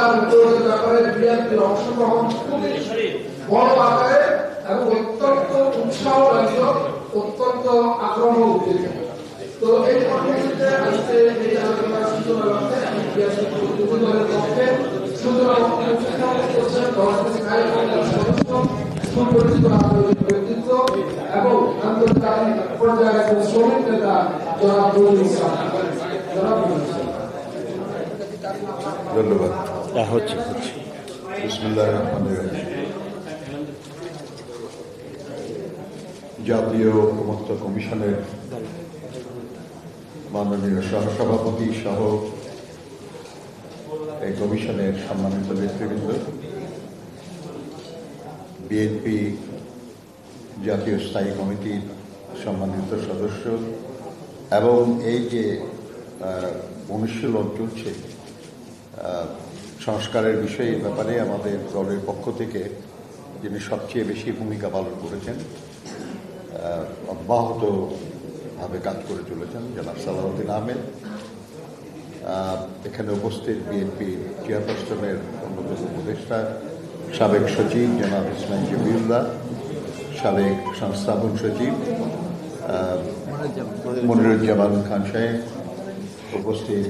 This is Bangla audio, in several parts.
সংস্কার প্রয়োগের ব্যাপারে বিএনপির অংশগ্রহণ খুবই বড় আকারে এবং অত্যন্ত উৎসাহ ব্যঞ্জক অত্যন্ত আগ্রহ উদ্দীপক তো এই পদ্ধতিতে আজকে এই আলোচনার সূচনা লক্ষ্যে আমি বিএনপি প্রতিনিধি দলের পক্ষে ধন্যবাদ। হচ্ছে হচ্ছে। জাতীয় ঐক্যমত্য কমিশনের মাননীয় সহসভাপতি সহ এই কমিশনের সম্মানিত নেতৃবৃন্দ, বিএনপি জাতীয় স্থায়ী কমিটির সম্মানিত সদস্য এবং এই যে অনুশীলন চলছে সংস্কারের বিষয়ে এই ব্যাপারে আমাদের দলের পক্ষ থেকে যিনি সবচেয়ে বেশি ভূমিকা পালন করেছেন অব্যাহতভাবে কাজ করে চলেছেন জনাব সালাউদ্দিন আহমেদ। এখানে উপস্থিত বিএনপি চেয়ারপারসনের অন্যতম উপদেষ্টা, সাবেক সচিব জনাব ইসমাইল জবিউল্লাহ সাবেক সংস্থাপন সচিব মনিরুজ্জামান খান সাহেব উপস্থিত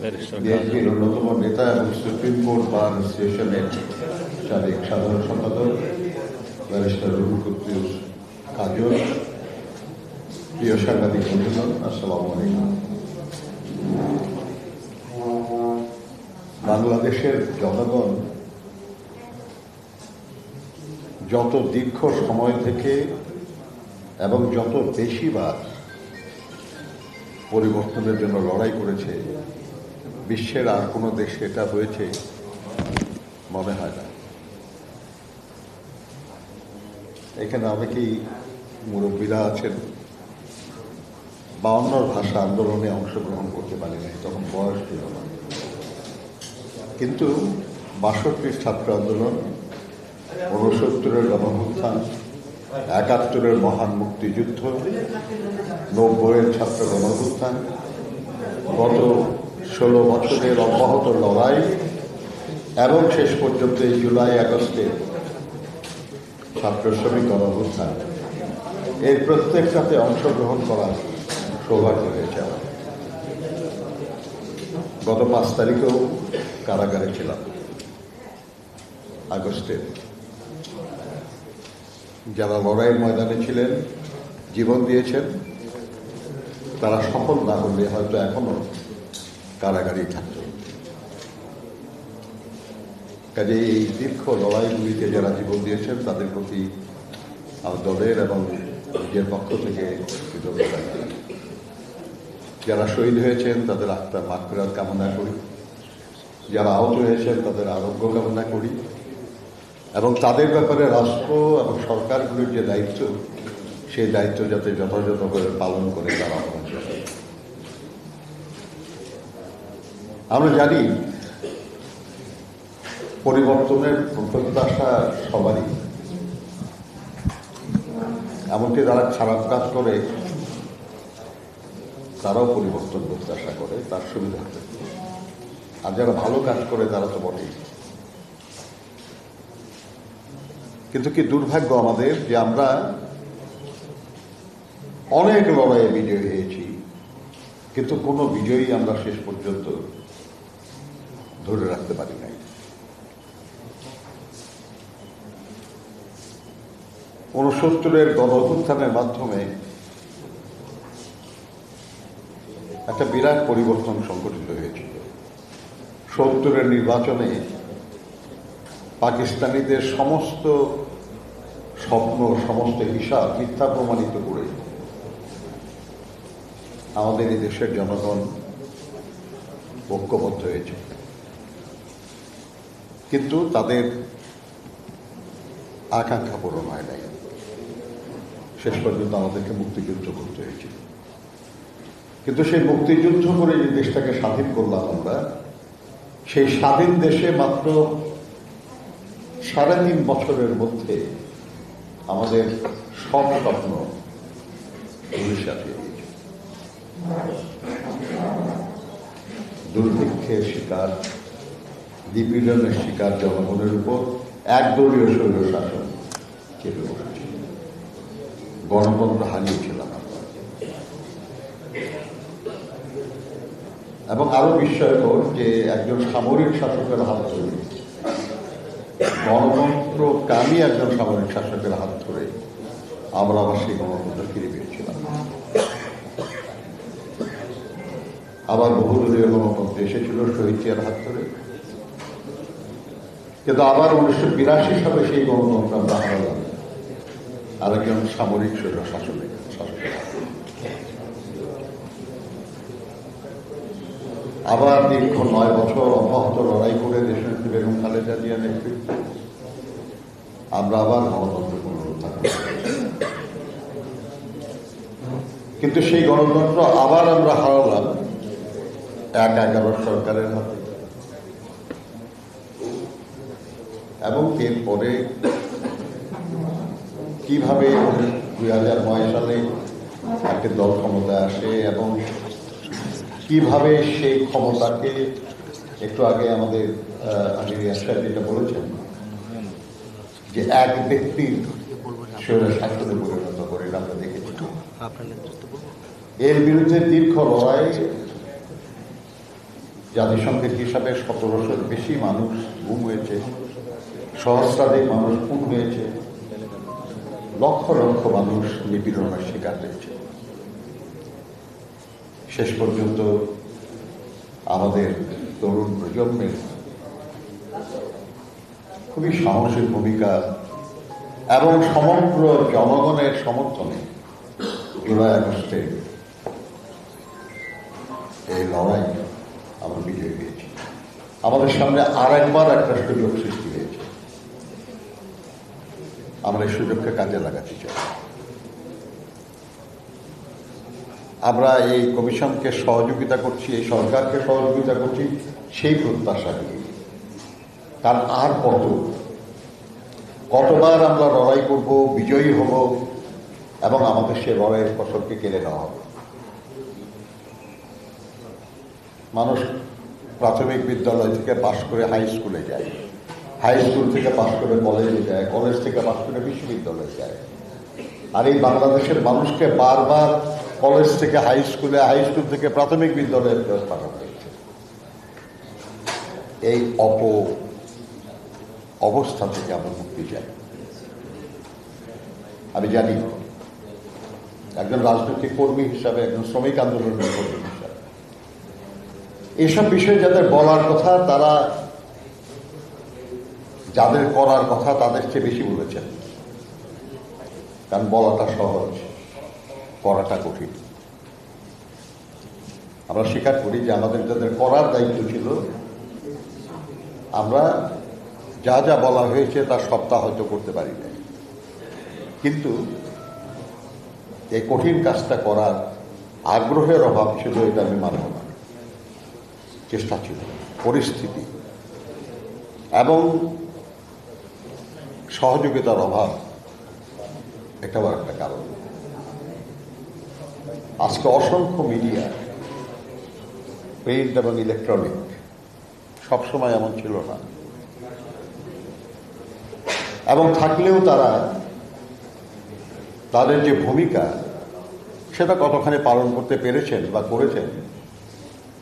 বিএনপির অন্যতম নেতা এবং সুপ্রিম কোর্ট বার অ্যাসোসিয়েশনের সাবেক সাধারণ সম্পাদক ব্যারিস্টার রুহুল কুদ্দুস কাজল প্রিয় সাংবাদিক বন্ধুগণ আসসালামু আলাইকুম বাংলাদেশের জনগণ যত দীর্ঘ সময় থেকে এবং যত বেশিবার পরিবর্তনের জন্য লড়াই করেছে বিশ্বের আর কোনো দেশে এটা হয়েছে? মনে হয় না। এখানে অনেকেই মুরব্বীরা আছেন, বাউন্নর ভাষা আন্দোলনে অংশগ্রহণ করতে পারি নাই, তখন বয়স ছিল না। কিন্তু বাষট্টির ছাত্র আন্দোলন, ঊনসত্তরের গণভুত্থান একাত্তরের মহান মুক্তিযুদ্ধ, নব্বইয়ের ছাত্র গণভুত্থান গত ষোলো বছরের অব্যাহত লড়াই এবং শেষ পর্যন্ত এই জুলাই আগস্টে ছাত্র শ্রমিক গণঅবস্থান এর প্রত্যেকটাতে অংশগ্রহণ করার সৌভাগ্য হয়েছে গত পাঁচ তারিখেও কারাগারে ছিলাম, আগস্টে। যারা লড়াইয়ের ময়দানে ছিলেন, জীবন দিয়েছেন, তারা সফল না হলে হয়তো এখনও কারাগারেই থাকত। কাজে এই দীর্ঘ লড়াইগুলিতে যারা জীবন দিয়েছেন, তাদের প্রতি আমার দলের এবং নিজের পক্ষ থেকে কৃতজ্ঞতা যারা শহীদ হয়েছেন, তাদের আত্মার মাকফিরাত কামনা করি। যারা আহত হয়েছেন, তাদের আরোগ্য কামনা করি। এবং তাদের ব্যাপারে রাষ্ট্র এবং সরকারগুলির যে দায়িত্ব, সেই দায়িত্ব যাতে যথাযথভাবে পালন করে তারা আমরা জানি পরিবর্তনের প্রত্যাশা সবারই। এমনকি যারা খারাপ কাজ করে, তারাও পরিবর্তন প্রত্যাশা করে, তার সুবিধা আর যারা ভালো কাজ করে, তারা তো বটেই। কিন্তু কি দুর্ভাগ্য আমাদের যে আমরা অনেক লড়াইয়ে বিজয়ী হয়েছি, কিন্তু কোনো বিজয়ী আমরা শেষ পর্যন্ত ধরে রাখতে পারি নাই। ঊনসত্তরের গণ অভ্যুত্থানের মাধ্যমে একটা বিরাট পরিবর্তন সংঘটিত হয়েছিল। সত্তরের নির্বাচনে পাকিস্তানিদের সমস্ত স্বপ্ন, সমস্ত হিসাব মিথ্যা প্রমাণিত করে আমাদের এই দেশের জনগণ ঐক্যবদ্ধ হয়েছে। কিন্তু তাদের আকাঙ্ক্ষা পূরণ হয় নাই। শেষ পর্যন্ত আমাদেরকে মুক্তিযুদ্ধ করতে হয়েছিল। কিন্তু সেই মুক্তিযুদ্ধ করে যে দেশটাকে স্বাধীন করলাম আমরা, সেই স্বাধীন দেশে মাত্র সাড়ে তিন বছরের মধ্যে আমাদের সব স্বপ্ন দুর্ভিক্ষের শিকার নিপীড়নের শিকার জনগণের উপর একদলীয় শৈল শাসন চেপে বসেছে গণতন্ত্র হারিয়েছিলাম এবং আরও বিস্ময়কর যে একজন সামরিক শাসকের হাত ধরে গণতন্ত্র কামি একজন সামরিক শাসকের হাত ধরে আমরা আবার সেই গণতন্ত্র ফিরে পেয়েছিলাম আবার বহুদলীয় গণতন্ত্র এসেছিল শহীদ জিয়ার হাত ধরে। কিন্তু আবার উনিশশো বিরাশি সালে সেই গণতন্ত্র আমরা হারালাম আরেকজন সামরিক শাসনের শাসকের আবার দীর্ঘ নয় বছর অব্যাহত লড়াই করে দেশের বেগম খালেদা জিয়া নেতৃত্বে আমরা আবার গণতন্ত্র পুনরুদ্ধার। কিন্তু সেই গণতন্ত্র আবার আমরা হারালাম এক এগারো সরকারের হাতে। এবং এরপরে কীভাবে দুই হাজার নয় সালে একটি দল ক্ষমতায় আসে এবং কীভাবে সেই ক্ষমতাকে একটু আগে আমাদের যেটা বলেছেন, যে এক ব্যক্তির শরীরে শাসনে পরিণত করে আমরা দেখেছি। এর বিরুদ্ধে দীর্ঘ লড়াই, জাতিসংঘের হিসাবে সতেরোশোর বেশি মানুষ গুম হয়েছে। সহস্রাধিক মানুষ খুন হয়েছে। লক্ষ লক্ষ মানুষ নিপীড়নের শিকার হয়েছে। শেষ পর্যন্ত আমাদের তরুণ প্রজন্মের খুবই সাহসী ভূমিকা এবং সমগ্র জনগণের সমর্থনে জুলাই আগস্টে এই লড়াই আমরা বিজয় পেয়েছি। আমাদের সামনে আর একবার একটা সুযোগ সৃষ্টি আমরা এই সুযোগকে কাজে লাগাতে চাই। আমরা এই কমিশনকে সহযোগিতা করছি, এই সরকারকে সহযোগিতা করছি, সেই প্রত্যাশা নিয়ে। কারণ আর কত? কতবার আমরা লড়াই করব, বিজয়ী হব, এবং আমাদের সে লড়াইয়ের ফসলকে কেড়ে নেওয়া হবে। মানুষ প্রাথমিক বিদ্যালয় থেকে পাশ করে হাই স্কুলে যায়। হাই স্কুল থেকে পাশ করে কলেজে যায় কলেজ থেকে পাশ করে বিশ্ববিদ্যালয়ে যায়। আর এই বাংলাদেশের মানুষকে বারবার কলেজ থেকে হাই স্কুলে হাই স্কুল থেকে প্রাথমিক বিদ্যালয়ে ফেরত পাঠানো হয়েছে। এই অপ অবস্থা থেকে আমরা মুক্তি চাই। আমি জানি একজন রাজনৈতিক কর্মী হিসাবে, একজন শ্রমিক আন্দোলনের কর্মী হিসাবে। এসব বিষয়ে যাদের বলার কথা, তারা যাদের করার কথা তাদের চেয়ে বেশি বলেছেন। কারণ বলাটা সহজ, করাটা কঠিন। আমরা স্বীকার করি যে আমাদের যাদের করার দায়িত্ব ছিল, আমরা যা যা বলা হয়েছে তার সপ্তাহ হয়তো করতে পারি না কিন্তু এই কঠিন কাজটা করার আগ্রহের অভাব ছিল এটা আমি মানব না। চেষ্টা ছিল, পরিস্থিতি। এবং সহযোগিতার অভাব এটাও একটা কারণ। আজকে অসংখ্য মিডিয়া, প্রিন্ট এবং ইলেকট্রনিক, সবসময় এমন ছিল না। এবং থাকলেও তারা তাদের যে ভূমিকা, সেটা কতখানি পালন করতে পেরেছেন বা করেছেন,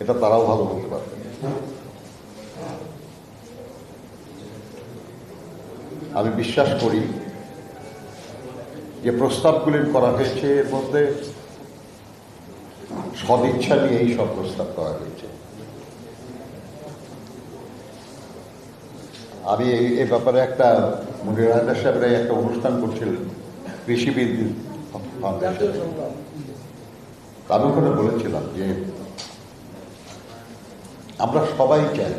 এটা তারাও ভালো বলতে পারবে আমি বিশ্বাস করি যে প্রস্তাবগুলি করা হয়েছে, এর মধ্যে সদিচ্ছা নিয়েই সব প্রস্তাব করা হয়েছে। আমি এই এই ব্যাপারে একটা মুনির রায়দার সাহেবরা একটা অনুষ্ঠান করছিলেন, কৃষিবিদ ফাউন্ডেশন। আমি ওখানে বলেছিলাম যে আমরা সবাই চাই,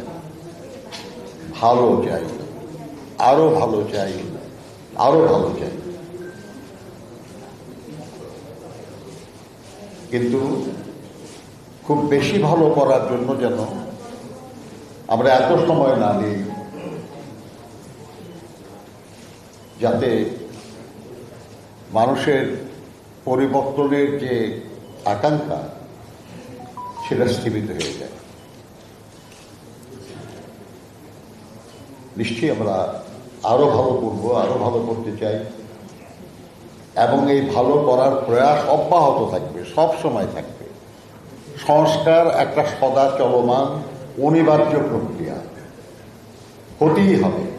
ভালো চাই আরও ভালো চাই, আরও ভালো চাই। কিন্তু খুব বেশি ভালো করার জন্য যেন আমরা এত সময় না দিই, যাতে মানুষের পরিবর্তনের যে আকাঙ্ক্ষা, সেটা স্থীমিত হয়ে যায়। নিশ্চয়ই আমরা আরও ভালো করব, আরও ভালো করতে চাই। এবং এই ভালো করার প্রয়াস অব্যাহত থাকবে, সব সময় থাকবে। সংস্কার একটা সদা চলমান, অনিবার্য প্রক্রিয়া। হতেই হবে।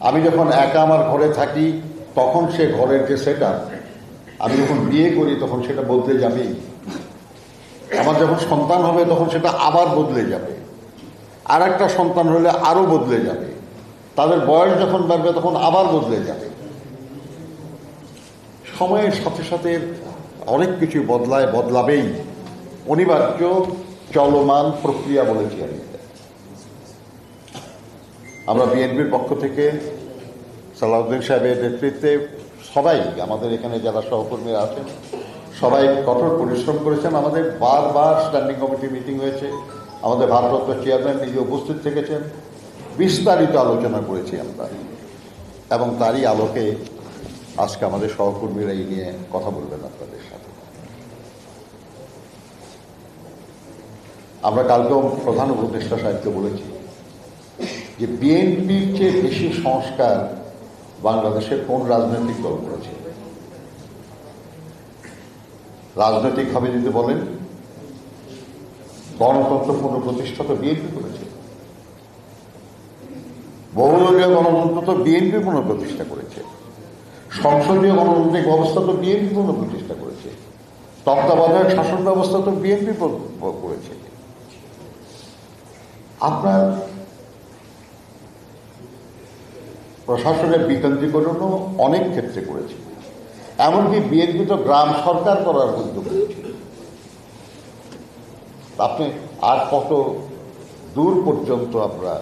আমি যখন একা আমার ঘরে থাকি, তখন সে ঘরের যে সেট, আমি যখন বিয়ে করি, তখন সেটা বদলে যাবেই আমার যখন সন্তান হবে, তখন সেটা আবার বদলে যাবে। আর একটা সন্তান হলে আরও বদলে যাবে। তাদের বয়স যখন বাড়বে তখন আবার বদলে যাবে। সময়ের সাথে সাথে অনেক কিছু বদলায়, বদলাবেই। অনিবার্য, চলমান প্রক্রিয়া বলেছি আমি আমরা বিএনপির পক্ষ থেকে সালাউদ্দিন সাহেবের নেতৃত্বে সবাই, আমাদের এখানে যারা সহকর্মীরা আছেন, সবাই কঠোর পরিশ্রম করেছেন। আমাদের বারবার স্ট্যান্ডিং কমিটি মিটিং হয়েছে। আমাদের ভারপ্রাপ্ত চেয়ারম্যান নিজে উপস্থিত থেকেছেন। বিস্তারিত আলোচনা করেছি আমরা। এবং তারই আলোকে আজকে আমাদের সহকর্মীরা এই নিয়ে কথা বলবেন আপনাদের সাথে। আমরা কালকেও প্রধান উপদেষ্টা সাহিত্য বলেছি যে বিএনপির চেয়ে বেশি সংস্কার বাংলাদেশের কোন রাজনৈতিক দল করেছে? রাজনৈতিকভাবে যদি বলেন গণতন্ত্র পুনঃপ্রতিষ্ঠা তো বিএনপি করেছে। বহুদলীয় গণতন্ত্র তো বিএনপি পুনঃপ্রতিষ্ঠা করেছে। সংসদীয় গণতান্ত্রিক ব্যবস্থা তো বিএনপি পুনঃপ্রতিষ্ঠা করেছে। তত্ত্বাবধায়ক শাসন ব্যবস্থা তো বিএনপি করেছে। আপনার প্রশাসনের বিকেন্দ্রীকরণও অনেক ক্ষেত্রে করেছে। এমনকি বিএনপি তো গ্রাম সরকার করার উদ্যোগ আপনি আর কত দূর পর্যন্ত আমরা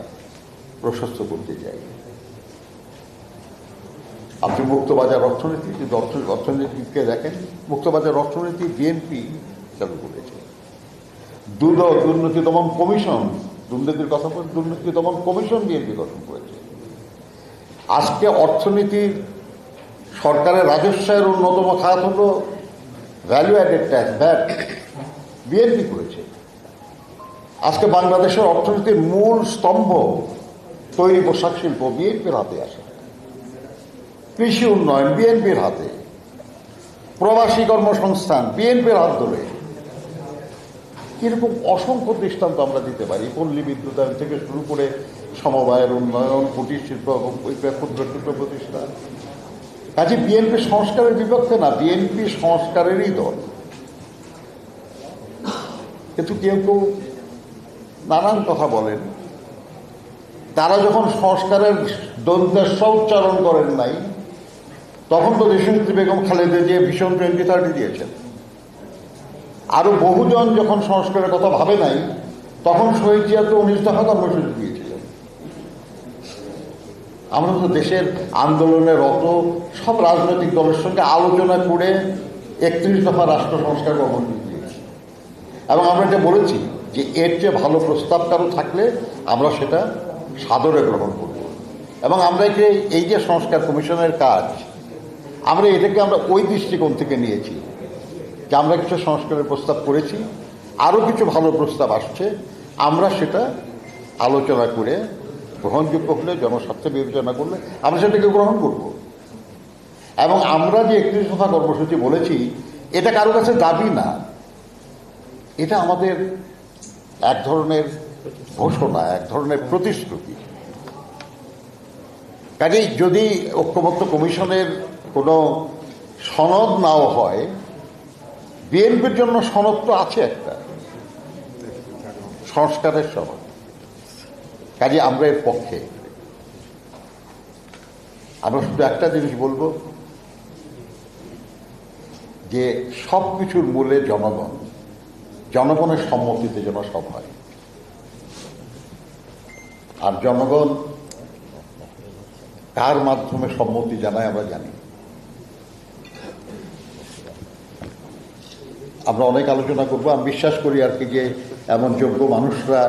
প্রশস্ত করতে চাই। আপনি মুক্তবাজার অর্থনীতি যদি অর্থ- অর্থনীতিকে দেখেন, মুক্তবাজার অর্থনীতি বিএনপি চালু করেছে। দুর্দ দুর্নীতি দমন কমিশন, দুর্নীতির কথা বলে দুর্নীতি দমন কমিশন বিএনপি গঠন করেছে। আজকে অর্থনীতির সরকারের রাজস্বের অন্যতম খাত হল value added tax VAT BNP করেছে। আজকে বাংলাদেশের অর্থনীতির মূল স্তম্ভ তৈরি পোশাক শিল্প বিএনপির হাতে আসে। কৃষি উন্নয়ন বিএনপির হাতে। প্রবাসী কর্মসংস্থান বিএনপির হাত ধরে। কীরকম অসংখ্য দৃষ্টান্ত আমরা দিতে পারি। পল্লী বিদ্যুতায়ন থেকে শুরু করে সমবায়ের উন্নয়ন, কুটির শিল্প ক্ষুদ্র ক্ষুদ্র প্রতিষ্ঠান। কাজে বিএনপি সংস্কারের বিপক্ষে না, বিএনপি সংস্কারেরই দল। কিন্তু কেউ কেউ নানান কথা বলেন। তারা যখন সংস্কারের দন্তেশ্ব উচ্চারণ করেন নাই, তখন তো দেশনেত্রী বেগম খালেদা জিয়া ভীষণ টোয়েন্টি থার্টি দিয়েছেন। আরও বহুজন যখন সংস্কারের কথা ভাবে নাই, তখন শহীদ জিয়া তো উনিশ দফা কর্মসূচি দিয়েছিলেন। আমরা তো দেশের আন্দোলনে রত, সব রাজনৈতিক দলের সঙ্গে আলোচনা করে একত্রিশ দফা রাষ্ট্র সংস্কার কর্মসূচি দিয়েছি। এবং আমরা এটা বলেছি যে এর চেয়ে ভালো প্রস্তাব কারও থাকলে আমরা সেটা সাদরে গ্রহণ করব। এবং আমরা যে, এই যে সংস্কার কমিশনের কাজ, আমরা এটাকে আমরা ওই দৃষ্টিকোণ থেকে নিয়েছি যে আমরা কিছু সংস্কারের প্রস্তাব করেছি, আরও কিছু ভালো প্রস্তাব আসছে, আমরা সেটা আলোচনা করে, গ্রহণযোগ্য হলে, জনস্বার্থে বিবেচনা করলে, আমরা সেটাকে গ্রহণ করব। এবং আমরা যে একত্রিশ দফা কর্মসূচি বলেছি, এটা কারও কাছে দাবি না। এটা আমাদের এক ধরনের ঘোষণা, এক ধরনের প্রতিশ্রুতি। কাজেই যদি ঐক্যমত্য কমিশনের কোনো সনদ নাও হয়, বিএনপির জন্য সনদ তো আছে একটা, সংস্কারের সনদ। কাজে আমরা এর পক্ষে। আমরা শুধু একটা জিনিস বলব, যে সব কিছুর মূলে জনগণ, জনগণের সম্মতিতে যেন সব হয়। আর জনগণ কার মাধ্যমে সম্মতি জানায় আমরা জানি। আমরা অনেক আলোচনা করব। আমি বিশ্বাস করি আর কি যে এমন যোগ্য মানুষরা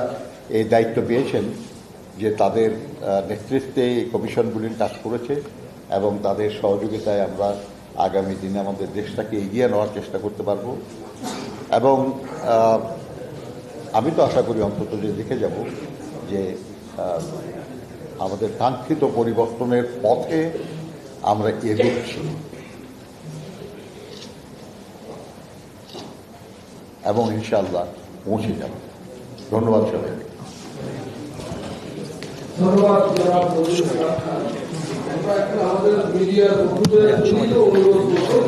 এই দায়িত্ব পেয়েছেন যে তাদের নেতৃত্বে এই কমিশনগুলির কাজ করেছে এবং তাদের সহযোগিতায় আমরা আগামী দিনে আমাদের দেশটাকে এগিয়ে নেওয়ার চেষ্টা করতে পারব। এবং আমি তো আশা করি অন্তত যে দেখে যাব যে আমাদের কাঙ্ক্ষিত পরিবর্তনের পথে আমরা এগোচ্ছি। এবং ইনশাল্লাহ পৌঁছে যাব। ধন্যবাদ সবাইকে। ধন্যবাদ আমাদের মিডিয়ার বন্ধুদের অনুরোধ করব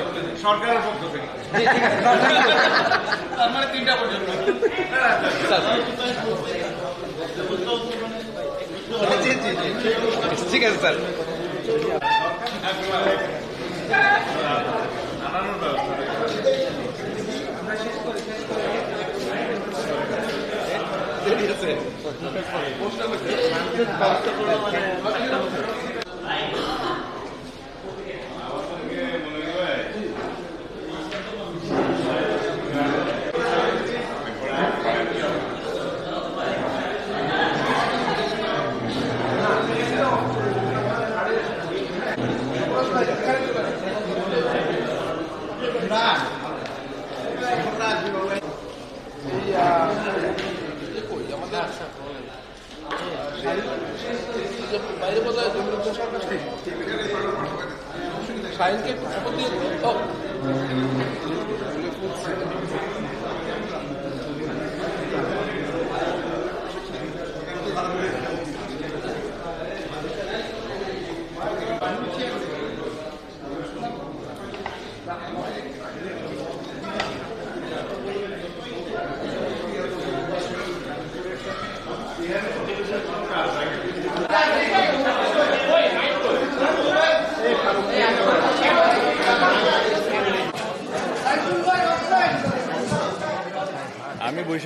সরকারের পক্ষ থেকে। তার মানে তিনটা পর্যন্ত। ঠিক আছে স্যার। নানানোর ব্যবস্থা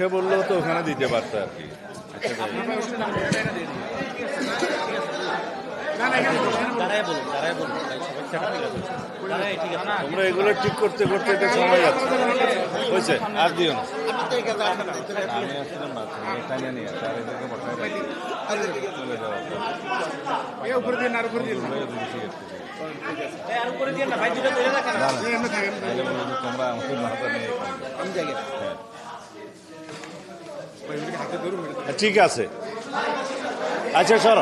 আমি বসে বললেও তো ওখানে দিতে পারতো আর কি তোমরা এগুলো ঠিক করতে করতে এটা সময় যাচ্ছে হয়েছে, আর দিও না আমি। তোমরা আমাকে মাথা নিয়ে যাও। হ্যাঁ। ঠিক আছে। আচ্ছা সর।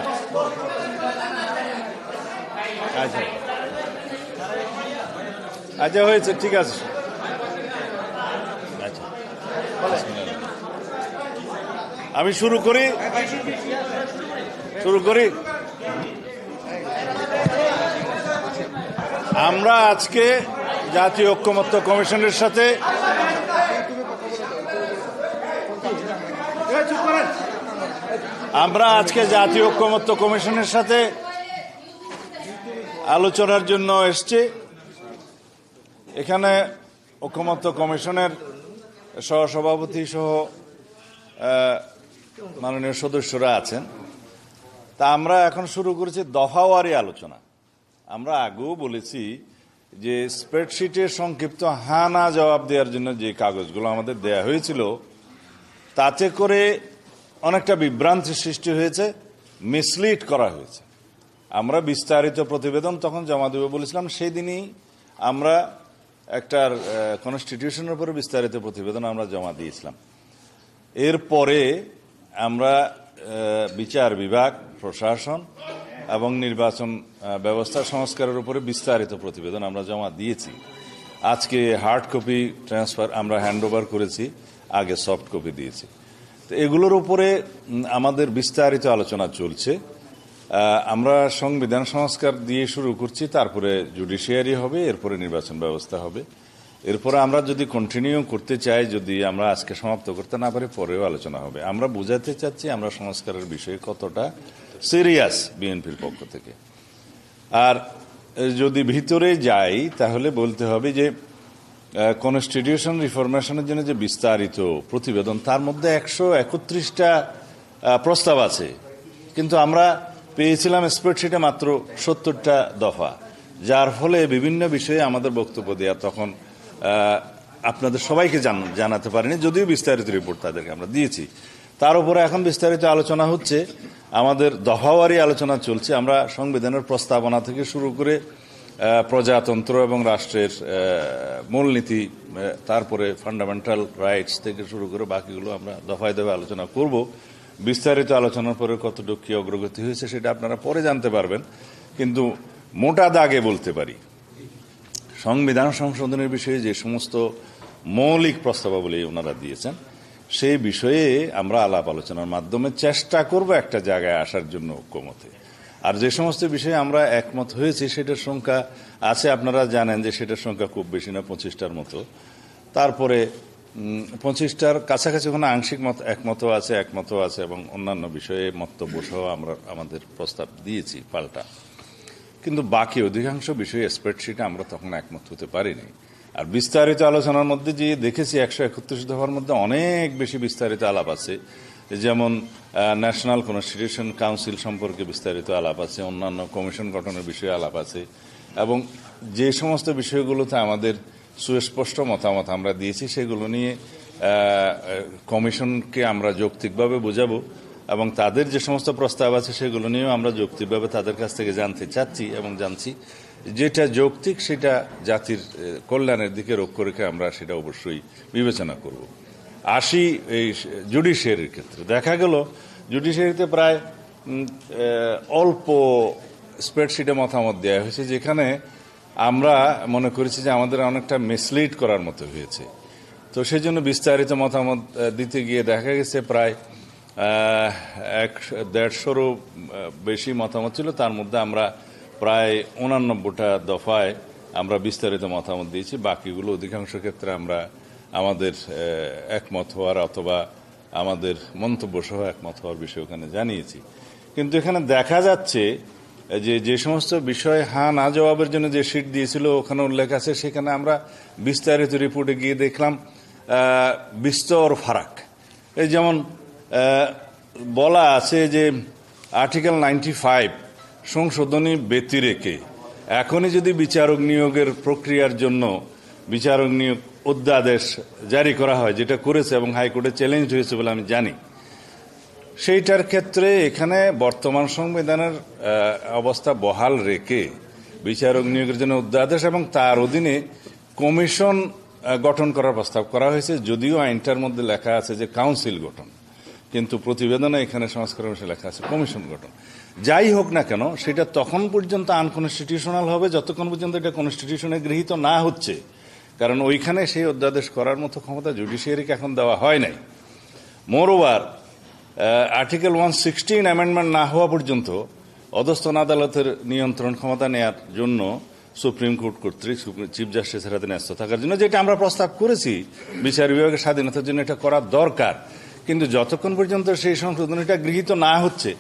আচ্ছা। আচ্ছা হয়েছে, ঠিক আছে। আচ্ছা। আমি শুরু করি? শুরু করি? আমরা আজকে জাতীয় ঐক্যমত্য কমিশনের সাথে আমরা আজকে জাতীয় ঐক্যমত্য কমিশনের সাথে আলোচনার জন্য এসছি। এখানে ঐক্যমত্য কমিশনের সহসভাপতি সহ মাননীয় সদস্যরা আছেন। তা আমরা এখন শুরু করেছি দফাওয়ারি আলোচনা। আমরা আগেও বলেছি যে স্প্রেডশিটের সংক্ষিপ্ত হা না জবাব দেওয়ার জন্য যে কাগজগুলো আমাদের দেয়া হয়েছিল, তাতে করে অনেকটা বিভ্রান্তি সৃষ্টি হয়েছে মিসলিড করা হয়েছে। আমরা বিস্তারিত প্রতিবেদন তখন জমা দেবে বলেছিলাম, সেই দিনই আমরা একটার কনস্টিটিউশনের উপরে বিস্তারিত প্রতিবেদন আমরা জমা দিয়েছিলাম। এরপরে আমরা বিচার বিভাগ, প্রশাসন এবং নির্বাচন ব্যবস্থা সংস্কারের উপরে বিস্তারিত প্রতিবেদন আমরা জমা দিয়েছি। আজকে হার্ড কপি ট্রান্সফার আমরা হ্যান্ডওভার করেছি, আগে সফট কপি দিয়েছি। এগুলোর উপরে আমাদের বিস্তারিত আলোচনা চলছে। আমরা সংবিধান সংস্কার দিয়ে শুরু করছি, তারপরে জুডিশিয়ারি হবে, এরপরে নির্বাচন ব্যবস্থা হবে। এরপরে আমরা যদি কন্টিনিউ করতে চাই, যদি আমরা আজকে সমাপ্ত করতে না পারি, পরেও আলোচনা হবে। আমরা বোঝাতে চাচ্ছি আমরা সংস্কারের বিষয়ে কতটা সিরিয়াস বিএনপির পক্ষ থেকে। আর যদি ভিতরে যাই, তাহলে বলতে হবে যে কনস্টিটিউশন রিফরমেশনের জন্য যে বিস্তারিত প্রতিবেদন, তার মধ্যে একশো একত্রিশটা প্রস্তাব আছে। কিন্তু আমরা পেয়েছিলাম স্প্রেডশিটে মাত্র সত্তরটা দফা। যার ফলে বিভিন্ন বিষয়ে আমাদের বক্তব্য দেওয়া তখন আপনাদের সবাইকে জান- জানাতে পারিনি, যদিও বিস্তারিত রিপোর্ট তাদেরকে আমরা দিয়েছি। তার উপরে এখন বিস্তারিত আলোচনা হচ্ছে, আমাদের দফাওয়ারি আলোচনা চলছে। আমরা সংবিধানের প্রস্তাবনা থেকে শুরু করে প্রজাতন্ত্র এবং রাষ্ট্রের মূলনীতি তারপরে ফান্ডামেন্টাল রাইটস থেকে শুরু করে বাকিগুলো আমরা দফায় দফায় আলোচনা করব। বিস্তারিত আলোচনার পরে কতটুকু কি অগ্রগতি হয়েছে সেটা আপনারা পরে জানতে পারবেন। কিন্তু মোটা দাগে বলতে পারি, সংবিধান সংশোধনের বিষয়ে যে সমস্ত মৌলিক প্রস্তাবাবলী ওনারা দিয়েছেন, সেই বিষয়ে আমরা আলাপ আলোচনার মাধ্যমে চেষ্টা করব একটা জায়গায় আসার জন্য ঐক্যমতে। আর যে সমস্ত বিষয়ে আমরা একমত হয়েছি, সেটার সংখ্যা আছে। আপনারা জানেন যে সেটার সংখ্যা খুব বেশি না, পঁচিশটার মতো। তারপরে পঁচিশটার কাছাকাছি ওখানে আংশিক মত, একমতও আছে একমতও আছে, এবং অন্যান্য বিষয়ে মন্তব্য সহ আমরা আমাদের প্রস্তাব দিয়েছি পাল্টা। কিন্তু বাকি অধিকাংশ বিষয়ে স্প্রেডশিটে আমরা তখন একমত হতে পারিনি। আর বিস্তারিত আলোচনার মধ্যে যে দেখেছি, একশো একত্রিশ দফার মধ্যে অনেক বেশি বিস্তারিত আলাপ আছে। যেমন ন্যাশনাল কনস্টিটিউশন কাউন্সিল সম্পর্কে বিস্তারিত আলাপ আছে, অন্যান্য কমিশন গঠনের বিষয়ে আলাপ আছে, এবং যে সমস্ত বিষয়গুলোতে আমাদের সুস্পষ্ট মতামত আমরা দিয়েছি, সেগুলো নিয়ে কমিশনকে আমরা যৌক্তিকভাবে বোঝাবো, এবং তাদের যে সমস্ত প্রস্তাব আছে, সেগুলো নিয়েও আমরা যৌক্তিকভাবে তাদের কাছ থেকে জানতে চাচ্ছি, এবং জানছি যেটা যৌক্তিক, সেটা জাতির কল্যাণের দিকে রক্ষ রেখে আমরা সেটা অবশ্যই বিবেচনা করব। আসি এই জুডিশিয়ারির ক্ষেত্রে। দেখা গেল, জুডিশিয়ারিতে প্রায় অল্প স্প্রেডশিটে মতামত দেওয়া হয়েছে, যেখানে আমরা মনে করেছি যে আমাদের অনেকটা মিসলিড করার মতো হয়েছে। তো সেই জন্য বিস্তারিত মতামত দিতে গিয়ে দেখা গেছে প্রায় এক, দেড়শোরও বেশি মতামত ছিল। তার মধ্যে আমরা প্রায় উনানব্বইটা দফায় আমরা বিস্তারিত মতামত দিয়েছি। বাকিগুলো অধিকাংশ ক্ষেত্রে আমরা আমাদের একমত হওয়ার অথবা আমাদের মন্তব্য সহ একমত হওয়ার বিষয়ে ওখানে জানিয়েছি। কিন্তু এখানে দেখা যাচ্ছে যে যে সমস্ত বিষয় হা না জবাবের জন্য যে সিট দিয়েছিল, ওখানে উল্লেখ আছে, সেখানে আমরা বিস্তারিত রিপোর্টে গিয়ে দেখলাম বিস্তর ফারাক। এই যেমন বলা আছে যে আর্টিকেল নাইনটি ফাইভ সংশোধনী ব্যতিরেকে, এখনই যদি বিচারক নিয়োগের প্রক্রিয়ার জন্য, বিচারক নিয়োগ অধ্যাদেশ জারি করা হয়, যেটা করেছে এবং হাইকোর্টে চ্যালেঞ্জ হয়েছে বলে আমি জানি। সেইটার ক্ষেত্রে এখানে বর্তমান সংবিধানের অবস্থা বহাল রেখে বিচারক নিয়োগের জন্য অধ্যাদেশ এবং তার অধীনে কমিশন গঠন করার প্রস্তাব করা হয়েছে। যদিও আইনটার মধ্যে লেখা আছে যে কাউন্সিল গঠন, কিন্তু প্রতিবেদনে এখানে সংস্কার অংশে লেখা আছে কমিশন গঠন। যাই হোক না কেন, সেটা তখন পর্যন্ত আনকনস্টিটিউশনাল হবে, যতক্ষণ পর্যন্ত এটা কনস্টিটিউশনে গৃহীত না হচ্ছে। কারণ ওইখানে সেই অধ্যাদেশ করার মতো ক্ষমতা জুডিশিয়ারিকে এখন দেওয়া হয় নাই। Moreover article one sixteen amendment না হওয়া পর্যন্ত অধস্থন আদালতের নিয়ন্ত্রণ ক্ষমতা নেয়ার জন্য সুপ্রিম কোর্ট কর্তৃক চিফ জাস্টিসের হাতে ন্যস্ত থাকার জন্য যেটা আমরা প্রস্তাব করেছি, বিচার বিভাগের স্বাধীনতার জন্য এটা করা দরকার। কিন্তু যতক্ষণ পর্যন্ত সেই সংশোধনীটা গৃহীত না হচ্ছে,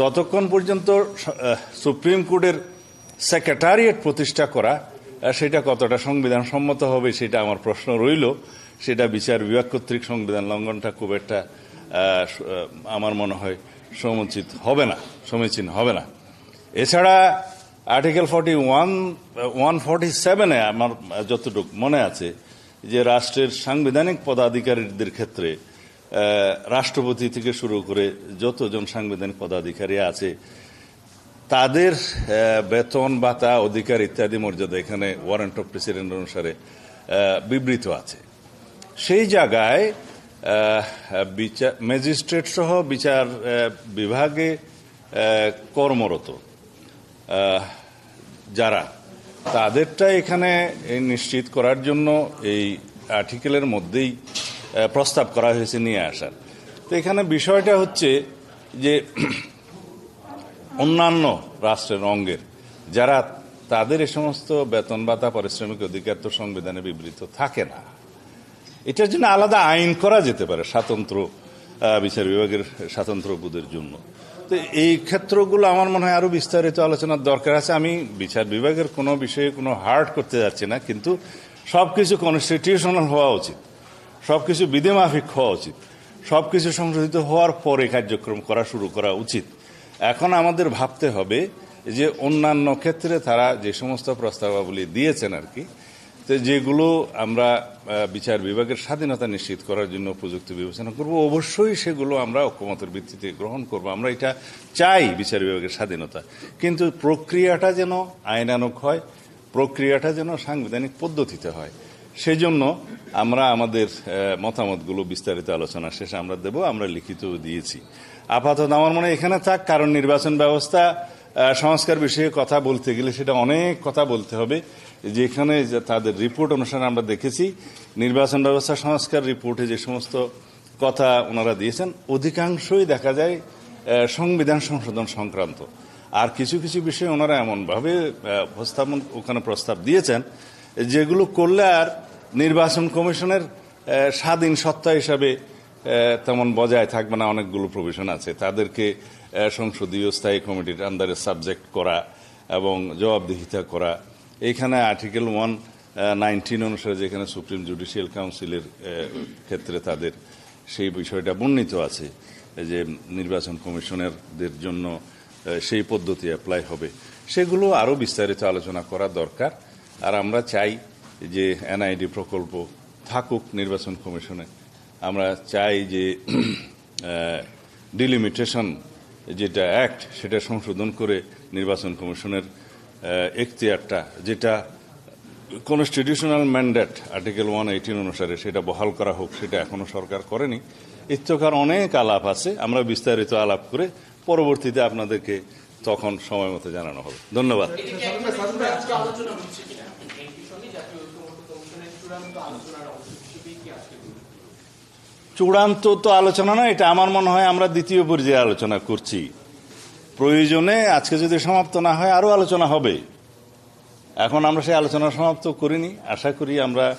ততক্ষণ পর্যন্ত সুপ্রিম কোর্টের সেক্রেটারিয়েট প্রতিষ্ঠা করা সেটা কতটা সংবিধান সম্মত হবে সেটা আমার প্রশ্ন রইল। সেটা বিচার বিভাগ কর্তৃক সংবিধান লঙ্ঘনটা খুব একটা আমার মনে হয় সমুচিত হবে না, সমীচীন হবে না। এছাড়া article forty one one forty সেভেনে আমার যতটুকু মনে আছে যে রাষ্ট্রের সাংবিধানিক পদাধিকারীদের ক্ষেত্রে রাষ্ট্রপতি থেকে শুরু করে যতজন সাংবিধানিক পদাধিকারী আছে তাদের বেতন, ভাতা, অধিকার ইত্যাদি মর্যাদা এখানে ওয়ারেন্ট অফ প্রেসিডেন্ট অনুসারে বিবৃত আছে। সেই জায়গায় বিচার ম্যাজিস্ট্রেট সহ বিচার বিভাগে কর্মরত যারা, তাদেরটা এখানে নিশ্চিত করার জন্য এই আর্টিকেলের মধ্যেই প্রস্তাব করা হয়েছে, নিয়ে আসার। তো এখানে বিষয়টা হচ্ছে যে অন্যান্য রাষ্ট্রের অঙ্গের, যারা তাদের এ সমস্ত বেতন ভাতা, পারিশ্রমিক অধিকার তো সংবিধানে বিবৃত থাকে না। এটার জন্য আলাদা আইন করা যেতে পারে স্বাতন্ত্র বিচার বিভাগের স্বাতন্ত্র বোধের জন্য। তো এই ক্ষেত্রগুলো আমার মনে হয় আরও বিস্তারিত আলোচনার দরকার আছে। আমি বিচার বিভাগের কোনো বিষয়ে কোনো হার্ড করতে যাচ্ছি না, কিন্তু সব কিছু কনস্টিটিউশনাল হওয়া উচিত, সবকিছু বিধিমাফিক হওয়া উচিত সব কিছু সংশোধিত হওয়ার পরে কার্যক্রম করা শুরু করা উচিত। এখন আমাদের ভাবতে হবে যে অন্যান্য ক্ষেত্রে তারা যে সমস্ত প্রস্তাবাবলী দিয়েছেন আর কি, তো যেগুলো আমরা বিচার বিভাগের স্বাধীনতা নিশ্চিত করার জন্য উপযুক্ত বিবেচনা করব, অবশ্যই সেগুলো আমরা ঐক্যমতের ভিত্তিতে গ্রহণ করব। আমরা এটা চাই বিচার বিভাগের স্বাধীনতা। কিন্তু প্রক্রিয়াটা যেন আইনানুক হয়, প্রক্রিয়াটা যেন সাংবিধানিক পদ্ধতিতে হয়, সেজন্য আমরা আমাদের মতামতগুলো বিস্তারিত আলোচনা শেষে আমরা দেব, আমরা লিখিত দিয়েছি। আপাতত আমার মনে এখানে থাক, কারণ নির্বাচন ব্যবস্থা সংস্কার বিষয়ে কথা বলতে গেলে সেটা অনেক কথা বলতে হবে। যেখানে তাদের রিপোর্ট অনুসারে আমরা দেখেছি, নির্বাচন ব্যবস্থা, সংস্কার রিপোর্টে যে সমস্ত কথা ওনারা দিয়েছেন, অধিকাংশই দেখা যায় সংবিধান সংশোধন সংক্রান্ত। আর কিছু কিছু বিষয়ে ওনারা এমনভাবে উপস্থাপন, ওখানে প্রস্তাব দিয়েছেন, যেগুলো করলে আর নির্বাচন কমিশনের স্বাধীন সত্তা হিসাবে তেমন বজায় থাকবে না, অনেকগুলো প্রভিশন আছে। তাদেরকে সংসদীয় স্থায়ী কমিটির আন্ডারে সাবজেক্ট করা এবং জবাবদিহিতা করা। এইখানে আর্টিকেল ওয়ান নাইনটিন অনুসারে যেখানে সুপ্রিম জুডিশিয়াল কাউন্সিলের ক্ষেত্রে তাদের সেই বিষয়টা বর্ণিত আছে যে নির্বাচন কমিশনারদের জন্য সেই পদ্ধতি অ্যাপ্লাই হবে। সেগুলো আরও বিস্তারিত আলোচনা করা দরকার। আর আমরা চাই যে এনআইডি প্রকল্প থাকুক নির্বাচন কমিশনে। আমরা চাই যে ডিলিমিটেশন যেটা অ্যাক্ট সেটা সংশোধন করে নির্বাচন কমিশনের এখতিয়ারটা, যেটা constitutional mandate article one eighteen অনুসারে সেটা বহাল করা হোক, সেটা এখনও সরকার করেনি। ইত্যকার অনেক আলাপ আছে, আমরা বিস্তারিত আলাপ করে পরবর্তীতে আপনাদেরকে তখন সময় মতো জানানো হবে। ধন্যবাদ। আলোচনা হচ্ছে কিনা এই বিষয়ে জাতীয় ঐক্যমত্য কমিশনের চূড়ান্ত তো আলোচনা নয় এটা আমার মনে হয় আমরা দ্বিতীয় পর্যায়ে আলোচনা করছি। প্রয়োজনে আজকে যদি সমাপ্ত না হয় আরও আলোচনা হবে। এখন আমরা সেই আলোচনা সমাপ্ত করিনি। আশা করি আমরা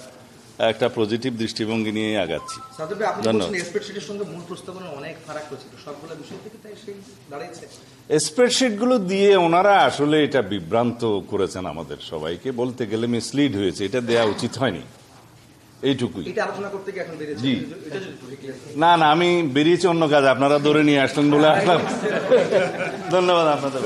একটা পজিটিভ দৃষ্টিভঙ্গি নিয়ে আগাচ্ছি। স্প্রেডশিটগুলো দিয়ে ওনারা আসলে এটা বিভ্রান্ত করেছেন আমাদের সবাইকে। বলতে গেলে মিসলিড হয়েছে এটা দেয়া উচিত হয়নি। এইটুকুই। এটা আলোচনা করতে গিয়ে এখন বেরিয়েছে। জি। না না আমি বেরিয়েছি অন্য কাজ আপনারা ধরে নিয়ে আসলেন বলে আসলাম ধন্যবাদ আপনাদের।